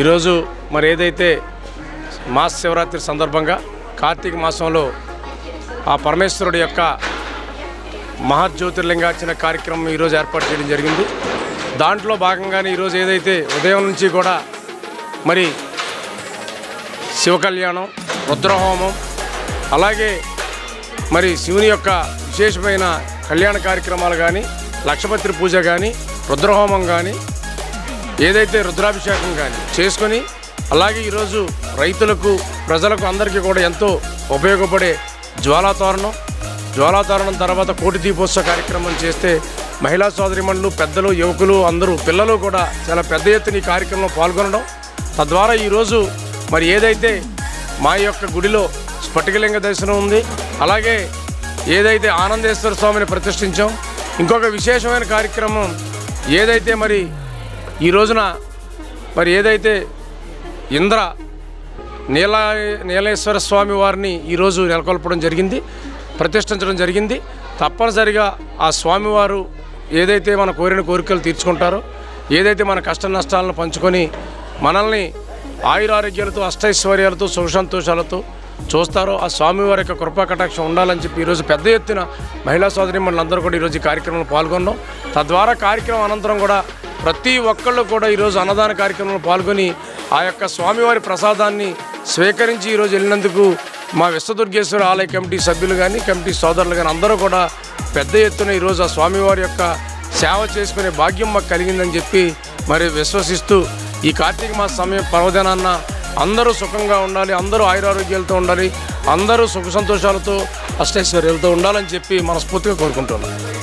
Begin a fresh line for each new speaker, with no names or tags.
ఈరోజు మరి ఏదైతే మాస శివరాత్రి సందర్భంగా కార్తీక మాసంలో ఆ పరమేశ్వరుడి యొక్క మహాజ్యోతిర్లింగార్చన కార్యక్రమం ఈరోజు ఏర్పాటు చేయడం జరిగింది. దాంట్లో భాగంగానే ఈరోజు ఏదైతే ఉదయం నుంచి కూడా మరి శివ కళ్యాణం రుద్రహోమం అలాగే మరి శివుని యొక్క విశేషమైన కళ్యాణ కార్యక్రమాలు కానీ లక్షపత్రి పూజ కానీ రుద్రహోమం కానీ ఏదైతే రుద్రాభిషేకం కానీ చేసుకొని అలాగే ఈరోజు రైతులకు ప్రజలకు అందరికీ కూడా ఎంతో ఉపయోగపడే జ్వాలాతోరణం. జ్వాలాతోరణం తర్వాత కోటి దీపోత్సవ కార్యక్రమం చేస్తే మహిళా సోదరిమణులు పెద్దలు యువకులు అందరూ పిల్లలు కూడా చాలా పెద్ద ఎత్తున ఈ కార్యక్రమంలో పాల్గొనడం. తద్వారా ఈరోజు మరి ఏదైతే మా యొక్క గుడిలో స్ఫటికలింగ దర్శనం ఉంది అలాగే ఏదైతే ఆనందేశ్వర స్వామిని ప్రతిష్ఠించాం ఇంకొక విశేషమైన కార్యక్రమం ఏదైతే మరి ఈ రోజున మరి ఏదైతే ఇంద్ర నీల నీలేశ్వర స్వామి వారిని ఈరోజు నెలకొల్పడం జరిగింది ప్రతిష్ఠించడం జరిగింది. తప్పనిసరిగా ఆ స్వామివారు ఏదైతే మన కోరిన కోరికలు తీర్చుకుంటారో ఏదైతే మన కష్ట నష్టాలను పంచుకొని మనల్ని ఆయురారోగ్యాలతో అష్టైశ్వర్యాలతో సుఖ సంతోషాలతో చూస్తారో ఆ స్వామివారి యొక్క కృపా కటాక్షం ఉండాలని చెప్పి ఈరోజు పెద్ద ఎత్తున మహిళా సోదరి మనందరూ కూడా ఈరోజు ఈ కార్యక్రమంలో పాల్గొన్నాం. తద్వారా కార్యక్రమం అనంతరం కూడా ప్రతి ఒక్కళ్ళు కూడా ఈరోజు అన్నదాన కార్యక్రమంలో పాల్గొని ఆ యొక్క స్వామివారి ప్రసాదాన్ని స్వీకరించి ఈరోజు వెళ్ళినందుకు మా విశ్వదుర్గేశ్వర ఆలయ కమిటీ సభ్యులు కానీ కమిటీ సోదరులు కానీ అందరూ కూడా పెద్ద ఎత్తున ఈరోజు ఆ స్వామివారి యొక్క సేవ చేసుకునే భాగ్యం మాకు కలిగిందని చెప్పి మరి విశ్వసిస్తూ ఈ కార్తీక మాస సమయం పర్వదినాన్న అందరూ సుఖంగా ఉండాలి అందరూ ఆయురారోగ్యాలతో ఉండాలి అందరూ సుఖ సంతోషాలతో అష్టైశ్వర్యాలతో ఉండాలని చెప్పి మనస్ఫూర్తిగా కోరుకుంటున్నాను